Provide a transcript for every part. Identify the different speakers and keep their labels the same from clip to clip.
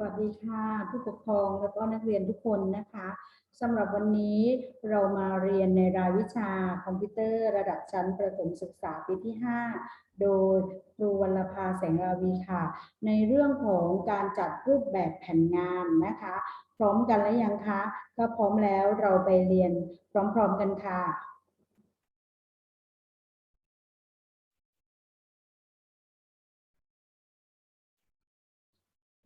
Speaker 1: สวัสดีค่ะผู้ปกครองแล้วก็นักเรียนทุกคนนะคะสำหรับวันนี้เรามาเรียนในรายวิชาคอมพิวเตอร์ระดับชั้นประถมศึกษาปีที่ 5 โดยครูวรรณภาแสงราวีค่ะ ในเรื่องของการจัดรูปแบบแผ่นงานนะคะ พร้อมกันแล้วยังคะถ้าพร้อมแล้วเราไปเรียนพร้อมๆกันค่ะ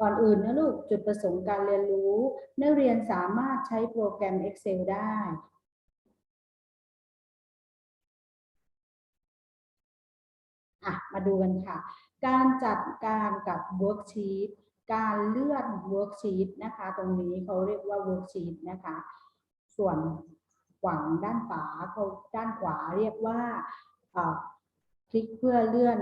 Speaker 1: ก่อนอื่นนะลูกจุดประสงค์การเรียนรู้ นักเรียนสามารถใช้โปรแกรม Excel ได้ อะ มาดูกันค่ะ การจัดการกับ worksheet การเลื่อน worksheet นะคะ ตรงนี้เขาเรียกว่า worksheet นะคะ ส่วนขวางด้านขวาเขาด้านขวาเรียกว่าคลิกเพื่อเลื่อน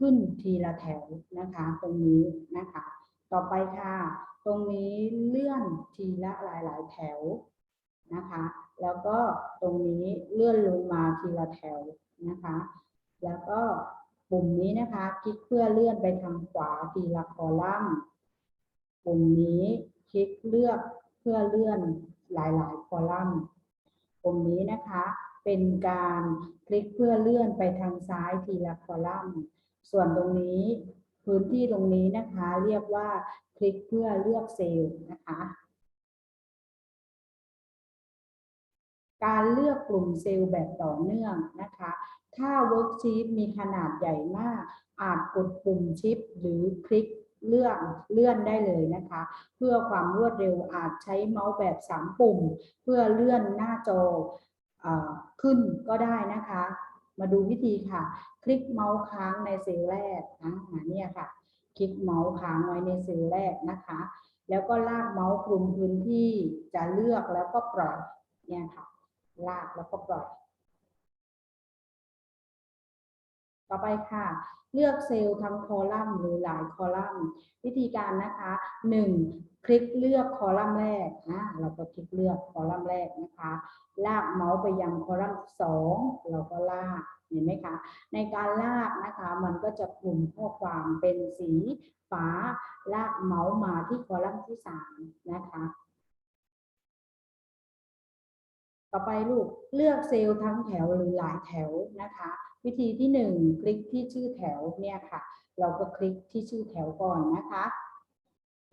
Speaker 1: ขึ้นทีละแถวนะคะ ตรงนี้นะคะ ต่อไปค่ะ ตรงนี้เลื่อนทีละหลาย ๆ แถวนะคะ แล้วก็ตรงนี้เลื่อนลงมาทีละแถวนะคะ แล้วก็ปุ่มนี้นะคะคลิกเพื่อเลื่อนไปทางขวาทีละคอลัมน์ ปุ่มนี้คลิกเลือกเพื่อเลื่อนหลาย ๆ คอลัมน์ ปุ่มนี้นะคะเป็นการคลิกเพื่อเลื่อนไปทางซ้ายทีละคอลัมน์ ส่วนตรงนี้พื้นที่ตรงนี้นะคะ เรียกว่าคลิกเพื่อเลือกเซลล์นะคะ การเลือกกลุ่มเซลล์แบบต่อเนื่องนะคะ ถ้า worksheet มีขนาดใหญ่มาก อาจกดปุ่มชิปหรือคลิกเลื่อนเลื่อนได้เลยนะคะ เพื่อความรวดเร็วอาจใช้เมาส์แบบ 3 ปุ่ม เพื่อเลื่อนหน้าจออขึ้นก็ได้นะคะ มาดูวิธีค่ะ คลิกเมาส์ค้างในเซลล์แรกนะเนี่ยค่ะ คลิกเมาส์ค้างไว้ในเซลล์แรกนะคะ แล้วก็ลากเมาส์คลุมพื้นที่จะเลือกแล้วก็ปล่อยเนี่ยค่ะ ลากแล้วก็ปล่อย ต่อไปค่ะ เลือกเซลล์ทั้งคอลัมน์หรือหลายคอลัมน์ วิธีการนะคะ 1. คลิกเลือกคอลัมน์แรกนะเราก็คลิกเลือกคอลัมน์แรกนะคะ ลากเมาส์ไปยังคอลัมน์สองเราก็ลากเห็นไหมคะ ในการลากนะคะมันก็จะกลุ่มข้อความเป็นสีฟ้า ลากเมาส์มาที่คอลัมน์ที่สามนะคะต่อไปลูกเลือกเซลล์ทั้งแถวหรือหลายแถวนะคะ วิธีที่หนึ่งคลิกที่ชื่อแถวเนี่ยค่ะ เราก็คลิกที่ชื่อแถวก่อนนะคะ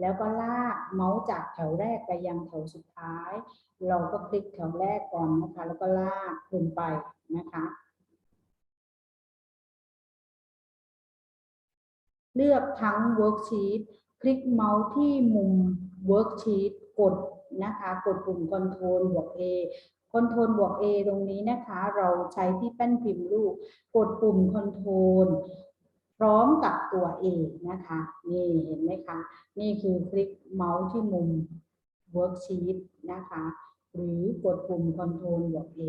Speaker 1: แล้วก็ลากเมาส์จากแถวแรกไปยังแถวสุดท้าย เราก็คลิกแถวแรกก่อนนะคะ แล้วก็ลากขึ้นไปนะคะเลือกทั้ง worksheet คลิกเมาส์ที่มุม worksheet กดนะคะ กดปุ่ม Ctrl บวก A คอนโทรลบวก A ตรงนี้นะคะ เราใช้ที่แป้นพิมพ์ลูก กดปุ่มคอนโทรลพร้อมกับตัว A นะคะ นี่เห็นไหมคะ นี่คือคลิกเมาส์ที่มุม worksheet นะคะ หรือกดปุ่มคอนโทรลบวก A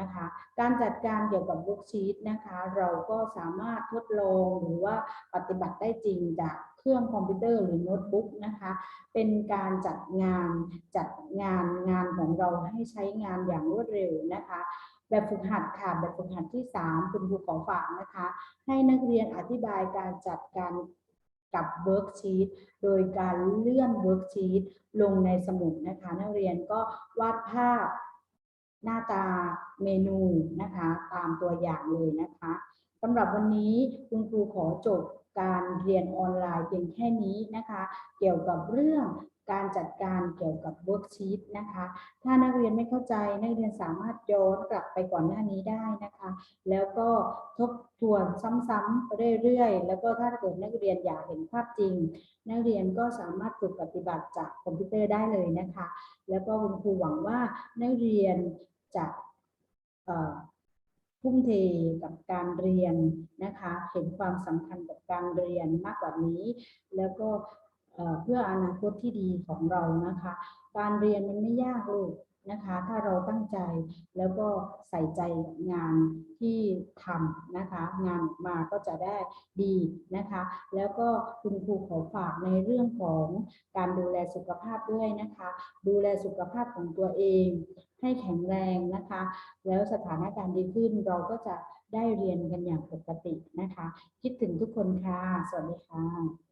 Speaker 1: นะคะ การจัดการเกี่ยวกับ worksheet นะคะ เราก็สามารถทดลองหรือว่าปฏิบัติได้จริงจากเครื่องคอมพิวเตอร์หรือโน้ตบุ๊กนะคะ เป็นการจัดงานจัดงานงานของเราให้ใช้งานอย่างรวดเร็วนะคะแบบฝึกหัดค่ะแบบฝึกหัดที่ 3 คุณครูขอฝากนะคะ ให้นักเรียนอธิบายการจัดการกับเวิร์กชีตโดยการเลื่อนเวิร์กชีตลงในสมุดนะคะ นักเรียนก็วาดภาพ หน้าตาเมนูนะคะตามตัวอย่างเลยนะคะสำหรับวันนี้คุณครูขอจบการเรียนออนไลน์เพียงแค่นี้นะคะ เกี่ยวกับเรื่องการจัดการเกี่ยวกับเวิร์กชีตนะคะ ถ้านักเรียนไม่เข้าใจนักเรียนสามารถย้อนกลับไปก่อนหน้านี้ได้นะคะ แล้วก็ทบทวนซ้ำๆเรื่อยๆ แล้วก็ถ้าเกิดนักเรียนอยากเห็นภาพจริง นักเรียนก็สามารถฝึกปฏิบัติจากคอมพิวเตอร์ได้เลยนะคะ แล้วก็คุณครูหวังว่านักเรียน จะทุ่มเทกับการเรียนนะคะ เห็นความสำคัญกับการเรียนมากกว่านี้ แล้วก็เอ่อเพื่ออนาคตที่ดีของเรานะคะ การเรียนมันไม่ยากลูก นะคะ ถ้าเราตั้งใจแล้วก็ใส่ใจงานที่ทำนะคะ งานมาก็จะได้ดีนะคะ แล้วก็คุณครูขอฝากในเรื่องของการดูแลสุขภาพด้วยนะคะ ดูแลสุขภาพของตัวเองให้แข็งแรงนะคะ แล้วสถานการณ์ดีขึ้นเราก็จะได้เรียนกันอย่างปกตินะคะ คิดถึงทุกคนค่ะ สวัสดีค่ะ